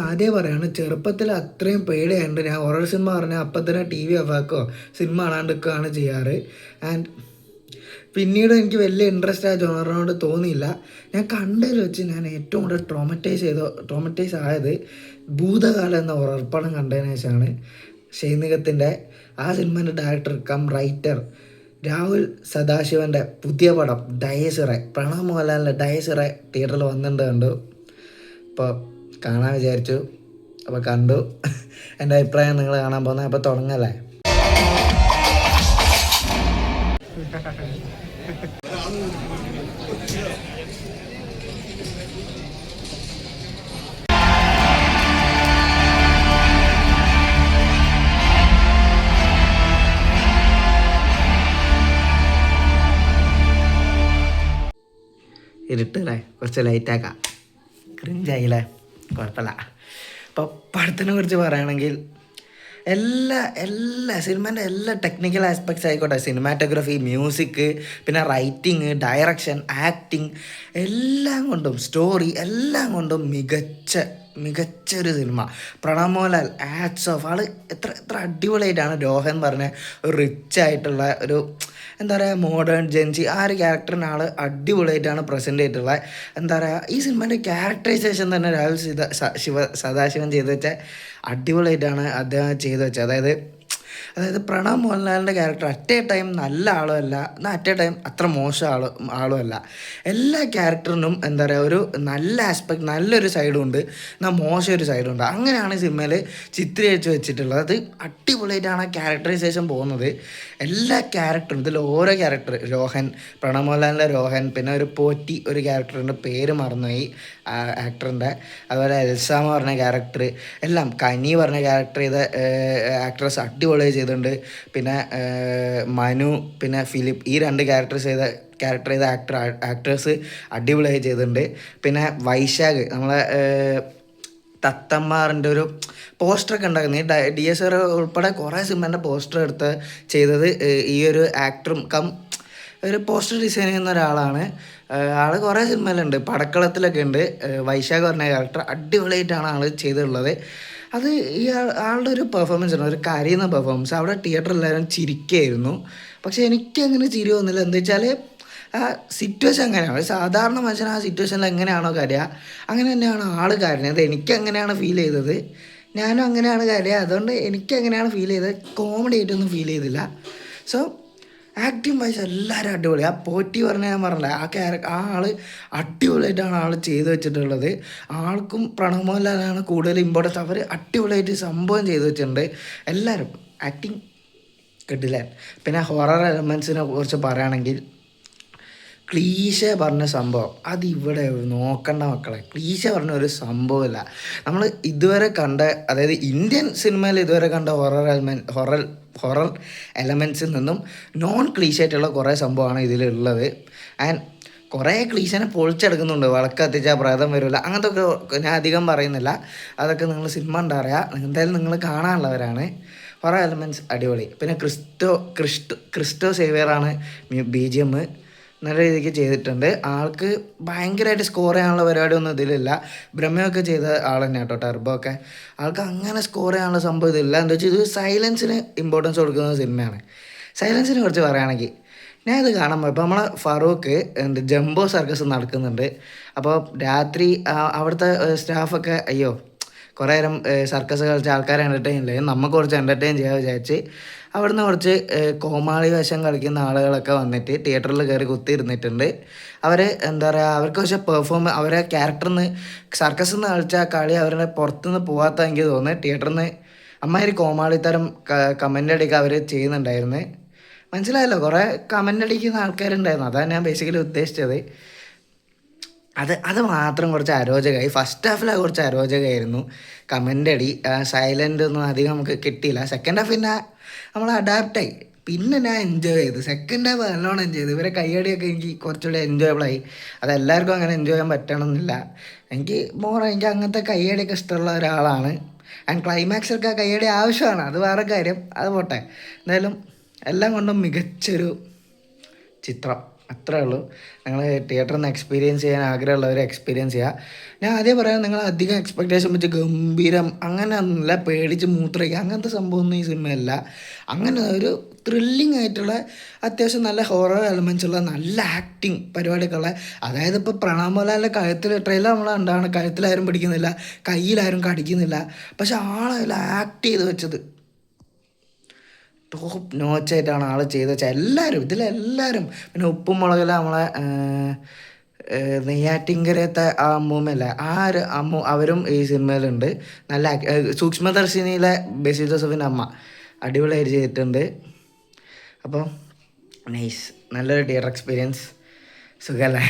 ആദ്യം പറയാണ് ചെറുപ്പത്തിൽ അത്രയും പേടിയായിട്ട് ഞാൻ ഹൊറർ സിനിമ പറഞ്ഞാൽ അപ്പം തന്നെ ടി വി ഓഫാക്കോ സിനിമ കാണാണ്ടിരിക്കുകയാണ് ചെയ്യാറ്. ആൻഡ് പിന്നീട് എനിക്ക് വലിയ ഇൻട്രസ്റ്റ് ആ ജോണറിനോട് തോന്നിയില്ല. ഞാൻ കണ്ടതിൽ വെച്ച് ഞാൻ ഏറ്റവും കൂടുതൽ ട്രോമറ്റൈസ് ചെയ്ത ട്രോമറ്റൈസ് ആയത് ഭൂതകാലം എന്ന ഉറപ്പണം കണ്ടതിന് ശേഷമാണ്. ഷൈനികത്തിന്റെ ആ സിനിമേന്റെ ഡയറക്ടർ കം റൈറ്റർ രാഹുൽ സദാശിവന്റെ പുതിയ പടം ഡയസിറെ പ്രണവ് മോഹൻലാലിന്റെ ഡയസിറെ തിയേറ്ററിൽ വന്നിട്ടുണ്ട് കണ്ടു. അപ്പോൾ കാണാൻ വിചാരിച്ചു. അപ്പോൾ കണ്ടു. എന്റെ അഭിപ്രായം നിങ്ങൾ കാണാൻ പോകുന്നത് അപ്പോൾ തുടങ്ങല്ലേ? ഇരുട്ടല്ലേ കുറച്ച് ലൈറ്റാക്കാം ക്രിഞ്ചായില്ലേ കുഴപ്പമില്ല. അപ്പോൾ പടത്തിനെ കുറിച്ച് പറയുകയാണെങ്കിൽ എല്ലാ എല്ലാ സിനിമേന്റെ എല്ലാ ടെക്നിക്കൽ ആസ്പെക്ട്സ് ആയിക്കോട്ടെ. സിനിമാറ്റോഗ്രഫി മ്യൂസിക് പിന്നെ റൈറ്റിംഗ് ഡയറക്ഷൻ ആക്ടിങ് എല്ലാം കൊണ്ടും സ്റ്റോറി എല്ലാം കൊണ്ടും മികച്ച മികച്ച ഒരു cinema Pranav Mohanlal hats off all എത്ര എത്ര അടിപൊളിയായിട്ടാണ് രോഹൻ പറഞ്ഞ ഒരു റിച്ച് ആയിട്ടുള്ള ഒരു എന്താ പറയുക മോഡേൺ ജെൻസി. ആ ഒരു ക്യാരക്ടറിനെ ആൾ അടിപൊളിയായിട്ടാണ് പ്രസന്റ് ചെയ്തിട്ടുള്ളത് എന്താ പറയുക ഈ സിനിമേന്റെ ക്യാരക്ടറൈസേഷൻ തന്നെ രാഹുൽ ശിവ സദാശിവൻ ചെയ്ത് വെച്ചാൽ അടിപൊളിയായിട്ടാണ് അദ്ദേഹം ചെയ്തു വെച്ചത് അതായത് അതായത് പ്രണവ് മോഹൻലാലിന്റെ ക്യാരക്ടർ അറ്റ് എ ടൈം നല്ല ആളുമല്ല എന്നാൽ അറ്റ് എ ടൈം അത്ര മോശം ആൾ ആളുമല്ല. എല്ലാ ക്യാരക്ടറിനും എന്താ പറയുക ഒരു നല്ല ആസ്പെക്ട് നല്ലൊരു സൈഡും ഉണ്ട് എന്നാൽ മോശം ഒരു സൈഡും ഉണ്ട്. അങ്ങനെയാണ് ഈ സിനിമയിൽ ചിത്രീകരിച്ച് വെച്ചിട്ടുള്ളത്. അത് അടിപൊളിയായിട്ടാണ് ആ ക്യാരക്ടറൈസേഷൻ പോകുന്നത്. എല്ലാ ക്യാരക്ടറും ഇതിൽ ഓരോ ക്യാരക്ടർ രോഹൻ പ്രണവ് മോഹൻലാലിന്റെ രോഹൻ പിന്നെ ഒരു പോറ്റി ഒരു ക്യാരക്ടറിന്റെ പേര് മറന്നുപോയി ആക്ടറിന്റെ അതുപോലെ എൽസ എന്ന് പറഞ്ഞ ക്യാരക്ടർ എല്ലാം കനി പറഞ്ഞ ക്യാരക്ടർ ചെയ്ത ആക്ട്രസ് അടിപൊളിയായി ചെയ്തിട്ടുണ്ട്. പിന്നെ മനു പിന്നെ ഫിലിപ്പ് ഈ രണ്ട് ക്യാരക്ടേഴ്സ് ചെയ്ത ക്യാരക്ടർ ചെയ്ത ആക്ടർ ആക്ടേഴ്സ് അടിപൊളിയായി ചെയ്തിട്ടുണ്ട്. പിന്നെ വൈശാഖ് നമ്മളെ തത്തമ്മാറിന്റെ ഒരു പോസ്റ്ററൊക്കെ ഉണ്ടാക്കുന്നത് ഈ ഡി എസ് ആർ ഉൾപ്പെടെ കുറേ സിനിമേന്റെ പോസ്റ്റർ എടുത്ത് ചെയ്തത് ഈ ഒരു ആക്ടറും കം ഒരു പോസ്റ്റർ ഡിസൈൻ ചെയ്യുന്ന ഒരാളാണ്. ആൾ കുറേ സിനിമയിലുണ്ട് പടക്കളത്തിലൊക്കെ ഉണ്ട്. വൈശാഖ് പറഞ്ഞ ക്യാരക്ടർ അടിപൊളിയായിട്ടാണ് ആൾ ചെയ്തിട്ടുള്ളത്. അത് ഈ ആളുടെ ഒരു പെർഫോമൻസ് ആണ്. ഒരു കരയുന്ന പെർഫോമൻസ് അവിടെ തിയേറ്ററിൽ എല്ലാവരും ചിരിക്കുകയായിരുന്നു പക്ഷെ എനിക്ക് അങ്ങനെ ചിരി വന്നില്ല. എന്താ വെച്ചാൽ ആ സിറ്റുവേഷൻ അങ്ങനെയാണ് സാധാരണ മനുഷ്യൻ ആ സിറ്റുവേഷനിൽ എങ്ങനെയാണോ കരയുക അങ്ങനെ തന്നെയാണ് ആൾ കരഞ്ഞത് എനിക്ക് അങ്ങനെയാണ് ഫീൽ ചെയ്തത്. ഞാനും അങ്ങനെയാണ് കരയുക. അതുകൊണ്ട് എനിക്ക് അങ്ങനെയാണ് ഫീൽ ചെയ്തത്. കോമഡി ആയിട്ടൊന്നും ഫീൽ ചെയ്തില്ല. സോ ആക്ടിങ് വൈസ് എല്ലാവരും അടിപൊളി. ആ പോറ്റി പറഞ്ഞ ഞാൻ പറഞ്ഞില്ല ആ ക്യാര ആ ആൾ അടിപൊളിയായിട്ടാണ് ആൾ ചെയ്തു വെച്ചിട്ടുള്ളത്. ആൾക്കും പ്രണവമോഹൻലാലാണ് കൂടുതൽ ഇമ്പോർട്ടൻസ് അവർ അടിപൊളിയായിട്ട് സംഭവം ചെയ്തു വെച്ചിട്ടുണ്ട്. എല്ലാവരും ആക്ടിങ് കിട്ടില്ല? പിന്നെ ഹൊറർ എലമെൻസിനെ കുറിച്ച് പറയുകയാണെങ്കിൽ ക്ലീശ പറഞ്ഞ സംഭവം. അത് ഇവിടെ നോക്കണ്ട മക്കളെ. ക്ലീശ പറഞ്ഞ ഒരു സംഭവമില്ല. നമ്മൾ ഇതുവരെ കണ്ട അതായത് ഇന്ത്യൻ സിനിമയിൽ ഇതുവരെ കണ്ട ഹൊറർ എലമെൻ ഹൊറർ ഹൊറർ എലമെൻസിൽ നിന്നും നോൺ ക്ലീശായിട്ടുള്ള കുറേ സംഭവമാണ് ഇതിലുള്ളത്. ആൻഡ് കുറേ ക്ലീശനെ പൊളിച്ചെടുക്കുന്നുണ്ട്. വിളക്ക് കത്തിച്ചാൽ പ്രേതം വരില്ല അങ്ങനത്തെ ഒക്കെ ഞാൻ അധികം പറയുന്നില്ല. അതൊക്കെ നിങ്ങൾ സിനിമ ഉണ്ടറിയാം എന്തായാലും നിങ്ങൾ കാണാനുള്ളവരാണ്. കുറേ എലമെന്റ്സ് അടിപൊളി. പിന്നെ ക്രിസ്റ്റോ ക്രിസ്റ്റോ ക്രിസ്റ്റോ സേവിയറാണ് ബി ജി എം. നല്ല രീതിക്ക് ചെയ്തിട്ടുണ്ട്. ആൾക്ക് ഭയങ്കരമായിട്ട് സ്കോർ ചെയ്യാനുള്ള പരിപാടി ഒന്നും ഇതിലില്ല. ബ്രഹ്മയൊക്കെ ചെയ്ത ആൾ തന്നെ കേട്ടോ ടർബോ ഒക്കെ. ആൾക്ക് അങ്ങനെ സ്കോർ ചെയ്യാനുള്ള സംഭവം ഇതില്ല എന്താ വെച്ചാൽ ഇത് സൈലൻസിന് ഇമ്പോർട്ടൻസ് കൊടുക്കുന്ന സിനിമയാണ്. സൈലൻസിനെ കുറിച്ച് പറയുകയാണെങ്കിൽ ഞാൻ ഇത് കാണാൻ പോയി ഇപ്പോൾ നമ്മളെ ഫറൂഖ് എന്ത് ജംബോ സർക്കസ് നടക്കുന്നുണ്ട്. അപ്പോൾ രാത്രി അവിടുത്തെ സ്റ്റാഫൊക്കെ അയ്യോ കുറേ നേരം സർക്കസ് കളിച്ച ആൾക്കാരെ എന്റർടൈൻ ഇല്ലേ നമുക്ക് കുറച്ച് എന്റർടൈൻ ചെയ്യാൻ വിചാരിച്ച് അവിടുന്ന് കുറച്ച് കോമാളി വേഷം കളിക്കുന്ന ആളുകളൊക്കെ വന്നിട്ട് തിയേറ്ററിൽ കയറി കുത്തിയിരുന്നിട്ടുണ്ട്. അവർ എന്താ പറയുക അവർക്ക് പക്ഷെ പെർഫോം അവരെ ക്യാരക്ടറിൽ നിന്ന് സർക്കസ് നിന്ന് കളിച്ച കളി അവരുടെ പുറത്തുനിന്ന് പോകാത്ത എനിക്ക് തോന്നുന്നു. തിയേറ്ററിൽ നിന്ന് അമ്മാതിരി കോമാളിത്തരം കമന്റ് അടിക്കുക അവർ ചെയ്യുന്നുണ്ടായിരുന്നു. മനസ്സിലായല്ലോ കുറേ കമന്റ് അടിക്കുന്ന ആൾക്കാരുണ്ടായിരുന്നു. അതാണ് ഞാൻ ബേസിക്കലി ഉദ്ദേശിച്ചത്. അത് അത് മാത്രം കുറച്ച് അരോചകമായി. ഫസ്റ്റ് ഹാഫിൽ കുറച്ച് അരോചകമായിരുന്നു. കമന്റ് അടി. സൈലന്റ് ഒന്നും അധികം നമുക്ക് കിട്ടിയില്ല. സെക്കൻഡ് ഹാഫ് പിന്നെ നമ്മൾ അഡാപ്റ്റായി പിന്നെ ഞാൻ എൻജോയ് ചെയ്തു. സെക്കൻഡ് ഹാഫ് നല്ലോണം എൻജോയ് ചെയ്തു. ഇവരെ കൈയടിയൊക്കെ എനിക്ക് കുറച്ചുകൂടി എൻജോയബിളായി അത് എല്ലാവർക്കും അങ്ങനെ എൻജോയ് ചെയ്യാൻ പറ്റണമെന്നില്ല. എനിക്ക് മോർ എനിക്ക് അങ്ങനത്തെ കൈയടിയൊക്കെ ഇഷ്ടമുള്ള ഒരാളാണ്. ആൻഡ് ക്ലൈമാക്സൊക്കെ കൈയടി ആവശ്യമാണ്. അത് വേറെ കാര്യം. അത് പോട്ടെ. എന്തായാലും എല്ലാം കൊണ്ടും മികച്ചൊരു ചിത്രം. അത്രേ ഉള്ളൂ നിങ്ങൾ തിയേറ്ററിൽ നിന്ന് എക്സ്പീരിയൻസ് ചെയ്യാൻ ആഗ്രഹമുള്ളവർ എക്സ്പീരിയൻസ് ചെയ്യുക ഞാൻ ആദ്യം പറയാം നിങ്ങൾ അധികം എക്സ്പെക്റ്റേഷൻ വെച്ച് ഗംഭീരം അങ്ങനെ നല്ല പേടിച്ച് മൂത്രയ്ക്കുക അങ്ങനത്തെ സംഭവമൊന്നും ഈ സിനിമയല്ല. അങ്ങനെ ഒരു ത്രില്ലിംഗ് ആയിട്ടുള്ള അത്യാവശ്യം നല്ല ഹൊറർ എലമെൻസ് ഉള്ള നല്ല ആക്ടിങ് പരിപാടിയൊക്കെയുള്ള അതായത് ഇപ്പോൾ പ്രണാം മോലാലിന്റെ കഴുത്തിൽ ട്രെയിലർ നമ്മൾ കണ്ടാണ്. കഴുത്തിലാരും പിടിക്കുന്നില്ല കയ്യിലാരും കടിക്കുന്നില്ല. പക്ഷെ ആളെല്ലാം ആക്ട് ചെയ്ത് വെച്ചത്. ടോപ്പ് നോച്ചായിട്ടാണ് ആൾ ചെയ്ത് വെച്ചാൽ എല്ലാവരും ഇതിലെല്ലാവരും പിന്നെ ഉപ്പും മുളകിൽ നമ്മളെ ഏർ, ആ അമ്മൂമ്മല്ല ആ ഒരു അമ്മു അവരും ഈ സിനിമയിലുണ്ട്. നല്ല സൂക്ഷ്മദർശിനിയിലെ ബെസി ജോസഫിന്റെ അമ്മ. അടിപൊളിയായിട്ട് ചെയ്തിട്ടുണ്ട്. അപ്പോൾ നൈസ് നല്ലൊരു തിയേറ്റർ എക്സ്പീരിയൻസ് സുഖമല്ലേ